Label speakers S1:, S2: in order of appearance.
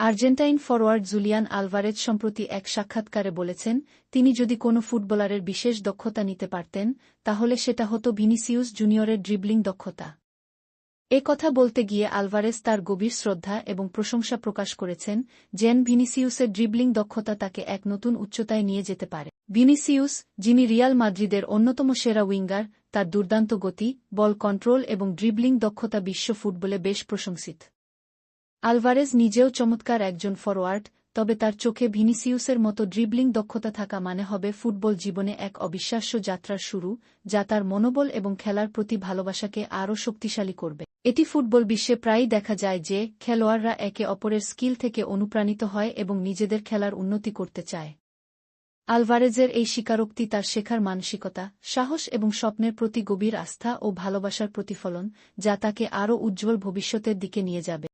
S1: Argentine forward Julian Alvarez সম্প্রতি এক সাক্ষাৎকারে বলেছেন, তিনি যদি কোনো ফুটবলারের বিশেষ দক্ষতা নিতে পারতেন, তাহলে সেটা হতো ভিনিসিউস জুনিয়রের ড্রিবলিং দক্ষতা। এ কথা বলতে গিয়ে আলভারেজ তার গভীর শ্রদ্ধা এবং প্রশংসা প্রকাশ করেছেন জেন ভিনিসিউসের ড্রিবলিং দক্ষতা তাকে এক নতুন উচ্চতায় নিয়ে যেতে পারে। ভিনিসিউস, যিনি রিয়াল মাদ্রিদের অন্যতম সেরা উইঙ্গার, তার দুর্দান্ত গতি, বল কন্ট্রোল এবং ড্রিবলিং দক্ষতা বিশ্ব ফুটবলে বেশ প্রশংসিত। আলভারেজ নিজেও চমৎকার একজন ফরোয়ার্ড, তবে তার চোখে ভিনিসিউসের মতো ড্রিবলিং দক্ষতা থাকা মানে হবে ফুটবল জীবনে এক অবিশ্বাস্য যাত্রার শুরু, যা তার মনোবল এবং খেলার প্রতি ভালোবাসাকে আরও শক্তিশালী করবে। এটি ফুটবল বিশ্বে প্রায়ই দেখা যায় যে খেলোয়াড়রা একে অপরের স্কিল থেকে অনুপ্রাণিত হয় এবং নিজেদের খেলার উন্নতি করতে চায়। আলভারেজের এই স্বীকারোক্তি তার শেখার মানসিকতা, সাহস এবং স্বপ্নের প্রতি গভীর আস্থা ও ভালোবাসার প্রতিফলন, যা তাকে আরও উজ্জ্বল ভবিষ্যতের দিকে নিয়ে যাবে।